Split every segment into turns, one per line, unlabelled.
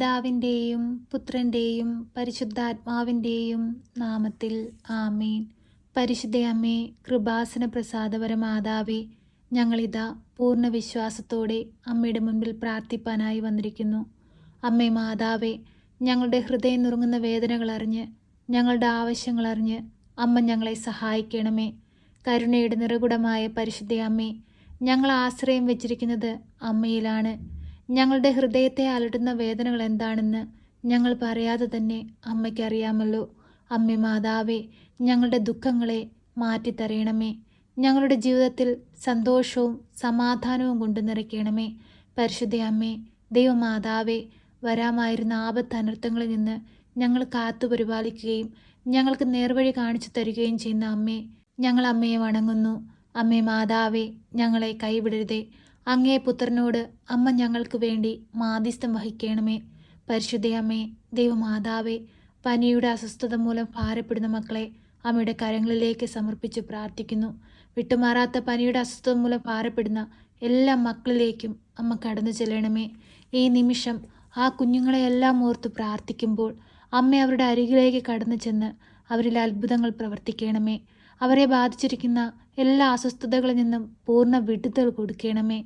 പിതാവിന്റെയും പുത്രന്റെയും പരിശുദ്ധാത്മാവിന്റെയും നാമത്തിൽ ആമീൻ. പരിശുദ്ധയമ്മേ കൃപാസന പ്രസാദപര മാതാവേ ഞങ്ങളിതാ പൂർണ വിശ്വാസത്തോടെ അമ്മയുടെ മുൻപിൽ പ്രാർത്ഥിപ്പാനായി വന്നിരിക്കുന്നു. അമ്മേ മാതാവേ ഞങ്ങളുടെ ഹൃദയം നുറുങ്ങുന്ന വേദനകൾ അറിഞ്ഞ് ഞങ്ങളുടെ ആവശ്യങ്ങൾ അറിഞ്ഞ് അമ്മ ഞങ്ങളെ സഹായിക്കണമേ. കരുണയുടെ നിറകുടമായ പരിശുദ്ധയമ്മേ ഞങ്ങൾ ആശ്രയം വെച്ചിരിക്കുന്നത് അമ്മയിലാണ്. ഞങ്ങളുടെ ഹൃദയത്തെ അലട്ടുന്ന വേദനകൾ എന്താണെന്ന് ഞങ്ങൾ പറയാതെ തന്നെ അമ്മയ്ക്കറിയാമല്ലോ. അമ്മ മാതാവേ ഞങ്ങളുടെ ദുഃഖങ്ങളെ മാറ്റിത്തരയണമേ ഞങ്ങളുടെ ജീവിതത്തിൽ സന്തോഷവും സമാധാനവും കൊണ്ടു നിറയ്ക്കണമേ. പരിശുദ്ധ അമ്മേ ദൈവമാതാവേ വരാമായിരുന്ന ആപത്ത് അനർത്ഥങ്ങളിൽ നിന്ന് ഞങ്ങൾ കാത്തു പരിപാലിക്കുകയും ഞങ്ങൾക്ക് നേർവഴി കാണിച്ചു തരികയും ചെയ്യുന്ന അമ്മേ ഞങ്ങൾ അമ്മയെ വണങ്ങുന്നു. അമ്മേ മാതാവേ ഞങ്ങളെ കൈവിടരുതേ. അങ്ങേ പുത്രനോട് അമ്മ ഞങ്ങൾക്ക് വേണ്ടി മാധ്യസ്ഥം വഹിക്കണമേ. പരിശുദ്ധയമ്മേ ദൈവമാതാവേ പനിയുടെ അസ്വസ്ഥത മൂലം ഭാരപ്പെടുന്ന മക്കളെ അമ്മയുടെ കരങ്ങളിലേക്ക് സമർപ്പിച്ച് പ്രാർത്ഥിക്കുന്നു. വിട്ടുമാറാത്ത പനിയുടെ അസ്വസ്ഥത മൂലം ഭാരപ്പെടുന്ന എല്ലാ മക്കളിലേക്കും അമ്മ കടന്നു ചെല്ലണമേ. ഈ നിമിഷം ആ കുഞ്ഞുങ്ങളെയെല്ലാം ഓർത്ത് പ്രാർത്ഥിക്കുമ്പോൾ അമ്മ അവരുടെ അരികിലേക്ക് കടന്നു ചെന്ന് അവരിൽ അത്ഭുതങ്ങൾ പ്രവർത്തിക്കണമേ. അവരെ ബാധിച്ചിരിക്കുന്ന എല്ലാ അസ്വസ്ഥതകളിൽ നിന്നും പൂർണ വിടുതൽ കൊടുക്കണമേ.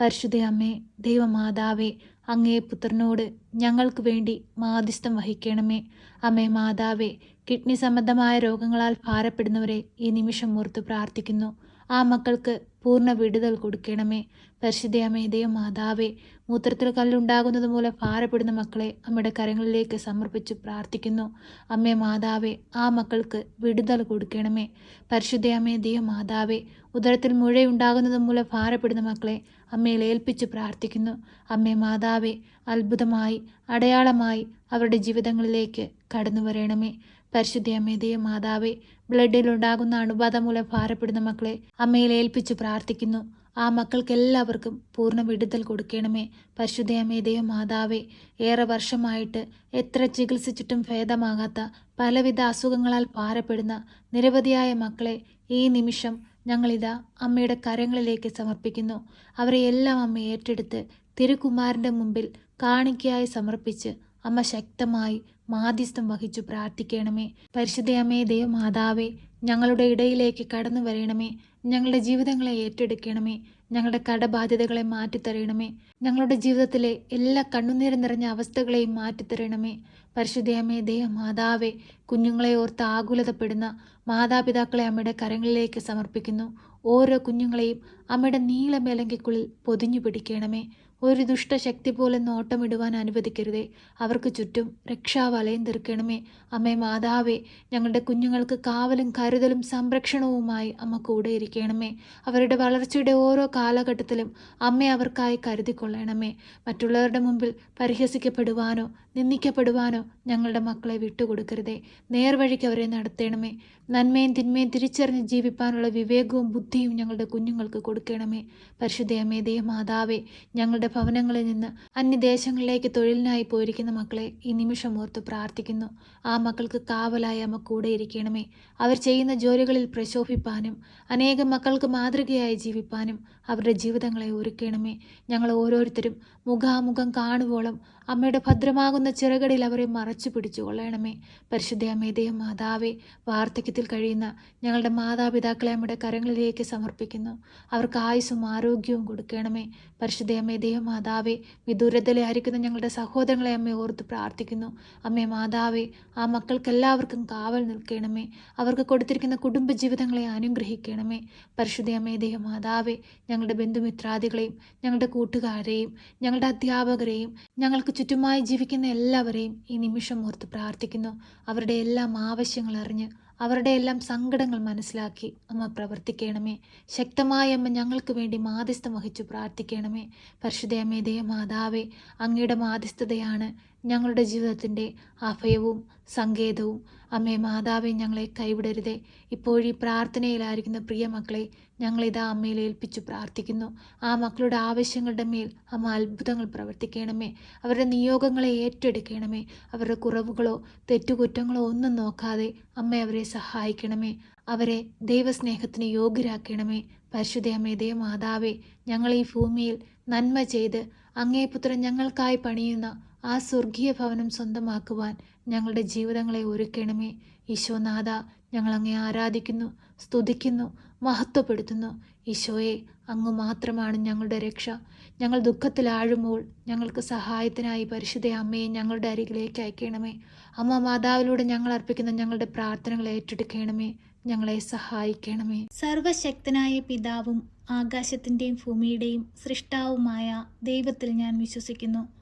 പരിശുദ്ധ അമ്മേ ദൈവമാതാവേ അങ്ങേ പുത്രനോട് ഞങ്ങൾക്ക് വേണ്ടി മാധ്യസ്ഥം വഹിക്കണമേ. അമ്മേ മാതാവേ കിഡ്നി സംബന്ധമായ രോഗങ്ങളാൽ ഭാരപ്പെടുന്നവരെ ഈ നിമിഷം ഓർത്ത് പ്രാർത്ഥിക്കുന്നു. ആ മക്കൾക്ക് പൂർണ വിടുതൽ കൊടുക്കണമേ. പരിശുദ്ധയമ്മേ ദൈവമാതാവേ മൂത്രത്തിൽ കല്ലുണ്ടാകുന്നത് മൂലം ഭാരപ്പെടുന്ന മക്കളെ അമ്മയുടെ കരങ്ങളിലേക്ക് സമർപ്പിച്ച് പ്രാർത്ഥിക്കുന്നു. അമ്മേ മാതാവേ ആ മക്കൾക്ക് വിടുതൽ കൊടുക്കണമേ. പരിശുദ്ധയമ്മേ ദൈവമാതാവേ ഉദരത്തിൽ മുഴയുണ്ടാകുന്നത് മൂലം ഭാരപ്പെടുന്ന മക്കളെ അമ്മയിൽ ഏൽപ്പിച്ച് പ്രാർത്ഥിക്കുന്നു. അമ്മേ മാതാവേ അത്ഭുതമായി അടയാളമായി അവരുടെ ജീവിതങ്ങളിലേക്ക് കടന്നു വരണമേ പരിശുദ്ധ അമ്മേ ബ്ലഡിലുണ്ടാകുന്ന അണുബാധ മൂലം ഭാരപ്പെടുന്ന മക്കളെ അമ്മയിൽ ഏൽപ്പിച്ച് പ്രാർത്ഥിക്കുന്നു. ആ മക്കൾക്കെല്ലാവർക്കും പൂർണ വിടുതൽ കൊടുക്കണമേ. പരിശുദ്ധയമ്മേ മാതാവേ ഏറെ വർഷമായിട്ട് എത്ര ചികിത്സിച്ചിട്ടും ഭേദമാകാത്ത പലവിധ അസുഖങ്ങളാൽ ഭാരപ്പെടുന്ന നിരവധിയായ മക്കളെ ഈ നിമിഷം ഞങ്ങളിതാ അമ്മയുടെ കരങ്ങളിലേക്ക് സമർപ്പിക്കുന്നു. അവരെ എല്ലാം അമ്മ ഏറ്റെടുത്ത് തിരുകുമാരന്റെ മുമ്പിൽ കാണിക്കയായി സമർപ്പിച്ച് അമ്മ ശക്തമായി മാധ്യസ്ഥം വഹിച്ചു പ്രാർത്ഥിക്കണമേ. പരിശുദ്ധയമ്മേ ദൈവമാതാവേ ഞങ്ങളുടെ ഇടയിലേക്ക് കടന്നു വരണമേ. ഞങ്ങളുടെ ജീവിതങ്ങളെ ഏറ്റെടുക്കണമേ. ഞങ്ങളുടെ കടബാധ്യതകളെ മാറ്റിത്തരണമേ. ഞങ്ങളുടെ ജീവിതത്തിലെ എല്ലാ കണ്ണുനീര് നിറഞ്ഞ അവസ്ഥകളെയും മാറ്റിത്തരണമേ. പരിശുദ്ധയമ്മേ ദൈവമാതാവേ കുഞ്ഞുങ്ങളെ ഓർത്ത് ആകുലതപ്പെടുന്ന മാതാപിതാക്കളെ അമ്മയുടെ കരങ്ങളിലേക്ക് സമർപ്പിക്കുന്നു. ഓരോ കുഞ്ഞുങ്ങളെയും അമ്മയുടെ നീളമേലങ്കിക്കുള്ളിൽ പൊതിഞ്ഞു പിടിക്കണമേ. ഒരു ദുഷ്ടശക്തി പോലെ നോട്ടമിടുവാൻ അനുവദിക്കരുതേ. അവർക്ക് ചുറ്റും രക്ഷാവലയം തീർക്കണമേ. അമ്മേ മാതാവേ ഞങ്ങളുടെ കുഞ്ഞുങ്ങൾക്ക് കാവലും കരുതലും സംരക്ഷണവുമായി അമ്മ കൂടെ ഇരിക്കണമേ. അവരുടെ വളർച്ചയുടെ ഓരോ കാലഘട്ടത്തിലും അമ്മ അവർക്കായി കരുതിക്കൊള്ളണമേ. മറ്റുള്ളവരുടെ മുമ്പിൽ പരിഹസിക്കപ്പെടുവാനോ നിന്ദിക്കപ്പെടുവാനോ ഞങ്ങളുടെ മക്കളെ വിട്ടുകൊടുക്കരുതേ. നേർവഴിക്ക് അവരെ നടത്തണമേ. നന്മയും തിന്മയും തിരിച്ചറിഞ്ഞ് ജീവിപ്പാനുള്ള വിവേകവും ബുദ്ധിയും ഞങ്ങളുടെ കുഞ്ഞുങ്ങൾക്ക് കൊടുക്കണമേ. പരിശുദ്ധ അമേദയ മാതാവേ ഞങ്ങളുടെ ഭവനങ്ങളിൽ നിന്ന് അന്യദേശങ്ങളിലേക്ക് തൊഴിലിനായി പോയിരിക്കുന്ന മക്കളെ ഈ നിമിഷം ഓർത്ത് പ്രാർത്ഥിക്കുന്നു. ആ മക്കൾക്ക് കാവലായ അമ്മ കൂടെ ഇരിക്കണമേ. അവർ ചെയ്യുന്ന ജോലികളിൽ പ്രശോഭിപ്പാനും അനേകം മക്കൾക്ക് മാതൃകയായി ജീവിപ്പാനും അവരുടെ ജീവിതങ്ങളെ ഒരുക്കണമേ. ഞങ്ങൾ ഓരോരുത്തരും മുഖാമുഖം കാണുവോളം അമ്മയുടെ ഭദ്രമാകുന്ന ചിറകടിൽ അവരെ മറച്ചു പിടിച്ചു കൊള്ളണമേ പരിശുദ്ധ അമ്മേദയം മാതാവേ വാർദ്ധക്യത്തിൽ കഴിയുന്ന ഞങ്ങളുടെ മാതാപിതാക്കളെ അമ്മയുടെ കരങ്ങളിലേക്ക് സമർപ്പിക്കുന്നു. അവർക്ക് ആയുസ്സും ആരോഗ്യവും കൊടുക്കണമേ. പരിശുദ്ധ അമ്മേദയം മാതാവേ വിദൂരതയിലായിരിക്കുന്ന ഞങ്ങളുടെ സഹോദരങ്ങളെ അമ്മയെ ഓർത്ത് പ്രാർത്ഥിക്കുന്നു. അമ്മേ മാതാവേ ആ മക്കൾക്കെല്ലാവർക്കും കാവൽ നിൽക്കണമേ. അവർക്ക് കൊടുത്തിരിക്കുന്ന കുടുംബജീവിതങ്ങളെ അനുഗ്രഹിക്കണമേ. പരിശുദ്ധ ദേഹ മാതാവേ ഞങ്ങളുടെ ബന്ധുമിത്രാദികളെയും ഞങ്ങളുടെ കൂട്ടുകാരെയും ഞങ്ങളുടെ അധ്യാപകരെയും ഞങ്ങൾക്ക് ചുറ്റുമായി ജീവിക്കുന്ന എല്ലാവരെയും ഈ നിമിഷം ഓർത്ത് പ്രാർത്ഥിക്കുന്നു. അവരുടെ എല്ലാം ആവശ്യങ്ങൾ അറിഞ്ഞ് അവരുടെ എല്ലാം സങ്കടങ്ങൾ മനസ്സിലാക്കി. അമ്മ പ്രവർത്തിക്കണമേ. ശക്തമായ അമ്മ ഞങ്ങൾക്ക് വേണ്ടി മാധ്യസ്ഥം വഹിച്ചു പ്രാർത്ഥിക്കണമേ. പരിശുദ്ധയമ്മേ ദയ മാതാവേ അങ്ങയുടെ മാധ്യസ്ഥതയാണ് ഞങ്ങളുടെ ജീവിതത്തിന്റെ അഭയവും സങ്കേതവും. അമ്മേ മാതാവെ ഞങ്ങളെ കൈവിടരുതേ. ഇപ്പോഴീ പ്രാർത്ഥനയിലായിരിക്കുന്ന പ്രിയ മക്കളെ ഞങ്ങളിതാ അമ്മയിൽ ഏൽപ്പിച്ചു പ്രാർത്ഥിക്കുന്നു. ആ മക്കളുടെ ആവശ്യങ്ങളുടെ മേൽ അമ്മ അത്ഭുതങ്ങൾ പ്രവർത്തിക്കണമേ. അവരുടെ നിയോഗങ്ങളെ ഏറ്റെടുക്കണമേ. അവരുടെ കുറവുകളോ തെറ്റുകുറ്റങ്ങളോ ഒന്നും നോക്കാതെ അമ്മ അവരെ സഹായിക്കണമേ. അവരെ ദൈവസ്നേഹത്തിന് യോഗ്യരാക്കണമേ. പരിശുദ്ധയമ്മേ ദൈവമാതാവേ ഞങ്ങൾ ഈ ഭൂമിയിൽ നന്മ ചെയ്ത് അങ്ങേ പുത്രൻ ഞങ്ങൾക്കായി പണിയുന്ന ആ സ്വർഗീയ ഭവനം സ്വന്തമാക്കുവാൻ ഞങ്ങളുടെ ജീവിതങ്ങളെ ഒരുക്കണമേ. ഈശോനാഥ ഞങ്ങൾ അങ്ങേ ആരാധിക്കുന്നു സ്തുതിക്കുന്നു മഹത്വപ്പെടുത്തുന്നു. ഈശോയെ അങ്ങ് മാത്രമാണ് ഞങ്ങളുടെ രക്ഷ. ഞങ്ങൾ ദുഃഖത്തിലാഴുമ്പോൾ ഞങ്ങൾക്ക് സഹായത്തിനായി പരിശുദ്ധ അമ്മയെ ഞങ്ങളുടെ അരികിലേക്ക് അയക്കണമേ. അമ്മ മാതാവിലൂടെ ഞങ്ങൾ അർപ്പിക്കുന്ന ഞങ്ങളുടെ പ്രാർത്ഥനകൾ ഏറ്റെടുക്കണമേ. ഞങ്ങളെ സഹായിക്കണമേ. സർവശക്തനായ പിതാവും ആകാശത്തിന്റെയും ഭൂമിയുടെയും സൃഷ്ടാവുമായ ദൈവത്തിൽ ഞാൻ വിശ്വസിക്കുന്നു.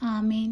ആമേൻ